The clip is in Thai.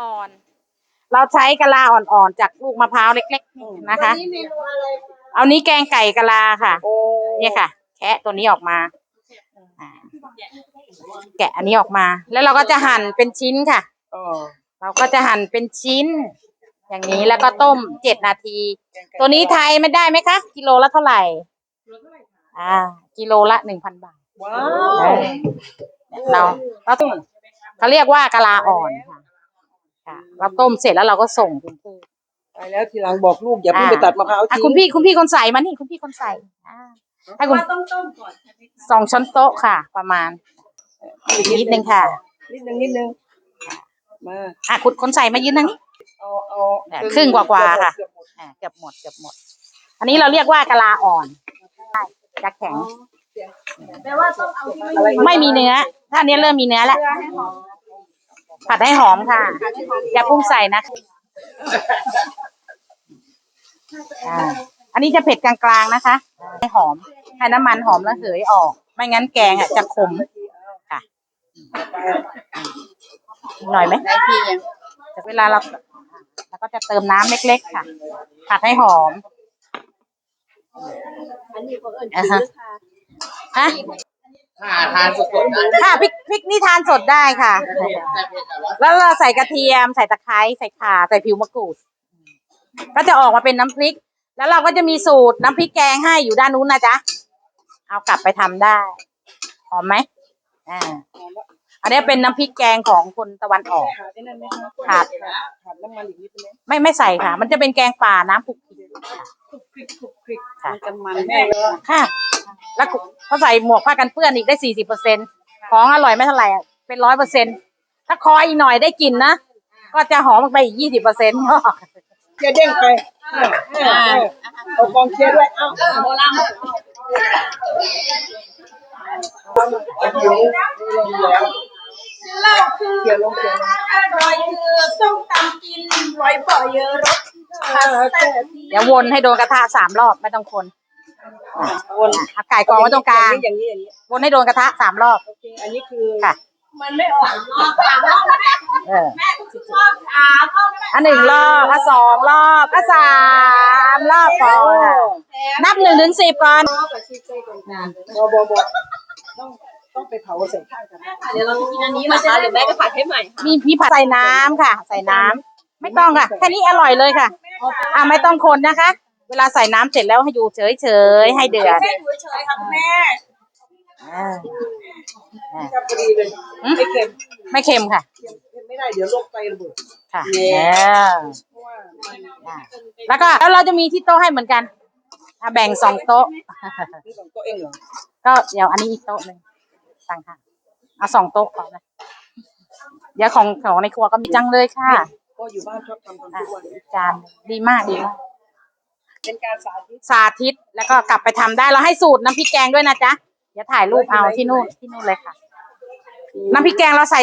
อ่อน เราใช้กะลาอ่อนๆจากลูกมะพร้าวเล็กๆนะคะ วันนี้เมนูอะไรเอานี้แกงไก่กะลาค่ะ โอ้เนี่ยค่ะ แคะตัวนี้ออกมาอ่าแกะอันนี้ออกมา แล้วเราก็จะหั่นเป็นชิ้นค่ะอ๋อเราก็จะหั่นเป็นชิ้น อย่างนี้แล้วก็ต้มเจ็ดนาที ตัวนี้ไทยไม่ได้ไหมคะ กิโลละเท่าไหร่ อ่า กิโลละหนึ่งพันบาทว้าเอวอเราเราต้องเขาเรียกว่ากะลาอ่อนค่ะ ค่ะเราต้มเสร็จแล้วเราก็ส่งกรุงเทพ ไปแล้วทีหลังบอกลูกอย่าเพิ่งอ่า ไปตัดมะพร้าวอะทิ้งคุณพี่คุณพี่คนใส่มานี่คุณพี่คนใส่อ่าให้คุณต้องต้มก่อนใช่ไหมคะสองช้อนโต๊ะค่ะ ประมาณอีกนิดนึงค่ะนิดนึงนิดนึงมาอะคุณคนใส่มายืนทางนี้ เอาเอาเนี่ยครึ่งกว่าๆค่ะ เกือบหมดอ่าเกือบหมดเกือบหมด อันนี้เราเรียกว่ากะลาอ่อนใช่จะแข็ง แปลว่าต้องเอาที่ไม่ไม่มีเนื้อ ถ้าอันนี้เริ่มมีเนื้อแล้ว เพื่อให้หอม ผัดให้หอมค่ะ อย่าปรุงใส่นะอ่าอันนี้จะเผ็ดกลางๆนะคะ ให้หอม ให้น้ำมันหอมระเหยออก ไม่งั้นแกงอะจะขมค่ะหน่อยไหมแต่เวลาเราเราก็จะเติมน้ำเล็กๆค่ะ ผัดให้หอมอันนี้เขาเอิญอ่าฮะ ฮะถ้าทานสดๆนะค่ะพริกพริกนี่ทานสดได้ค่ะแต่เผ็ดแต่ว่าแล้วเราใส่กระเทียม ใส่ตะไคร้ใส่ข่าใส่ผิวมะกรูด ก็จะออกมาเป็นน้ำพริก แล้วเราก็จะมีสูตรน้ำพริกแกงให้อยู่ด้านนู้นนะจ๊ะ เอากลับไปทำได้หอมไหมอ่าอันนี้เป็นน้ำพริกแกงของคนตะวันออก ขาดได้นั่นไหมคะขาด ขาดน้ำมันอีกนิดนึงไม่ไม่ใส่ค่ะ มันจะเป็นแกงป่าน้ำผุกคลิกคลุกคลิกค่ะมันจะมันแน่เลยค่ะ แล้วเขาใส่หมวกผ้ากันเปื้อนอีกได้สี่สิบเปอร์เซ็นของอร่อยไม่เท่าไหร่อะเป็นร้อยเปอร์เซ็นถ้าคอยอีกหน่อยได้กลิ่นนะ ก็จะหอมออกไปอีกยี่สิบเปอร์เซ็นต์เจะเด้งไปเออเออเออเอากองเชียร์ด้วย เอ้าโบราณเราคือเชียร์ลงเชียร์ลงอร่อยคือส้มตำกินบ่อยบ่อยๆรสเออแต่เดี๋ยววนให้โดนกระทะสามรอบไม่ต้องคน วนเอาไก่กองไว้ตรงกลางอย่างนี้อย่างนี้วนให้โดนกระทะสามรอบ โอเค อันนี้คือค่ะ มันไม่ออกรอบสามรอบแม่เออ แม่ชอบสามรอบแม่อันหนึ่งรอบอะสองรอบอะสามรอบก่อนค่ะนับหนึ่งถึงสิบก่อนบอบอบอต้องต้องไปเผาใส่ข้างกัน เดี๋ยวเราจะกินอันนี้นะคะหรือแม่ก็ผัดให้ใหม่ค่ะมีมีผัดใส่น้ำค่ะ ใส่น้ำไม่ต้องค่ะ แค่นี้อร่อยเลยค่ะ อะไม่ต้องคนนะคะ เวลาใส่น้ำเสร็จแล้วให้อยู่เฉยๆให้เดือด แค่อยู่เฉยๆค่ะคุณแม่อ่าอ่าครับพอดีเลยไม่เค็มไม่เค็มค่ะ เค็มไม่ได้เดี๋ยวโรคไตระเบิดค่ะแย่เออเพราะว่ามันอ่าแล้วก็แล้วเราจะมีที่โต๊ะให้เหมือนกันอะแบ่งสองโต๊ะ นี่ของตัวเองเหรอก็เดี๋ยวอันนี้อีกโต๊ะหนึ่งต่างหากเอาสองโต๊ะก่อนนะเดี๋ยวของของในครัวก็มีจังเลยค่ะก็อยู่บ้านชอบทำทำอะทุกวันอีกจานหนึ่งดีมากดีมาก เป็นการสาธิตสาธิตแล้วก็กลับไปทำได้เราให้สูตรน้ำพริกแกงด้วยนะจ๊ะเดี๋ยวถ่ายรูปเอาที่นู่นที่นู่นเลยค่ะ น้ำพริกแกงเราใส่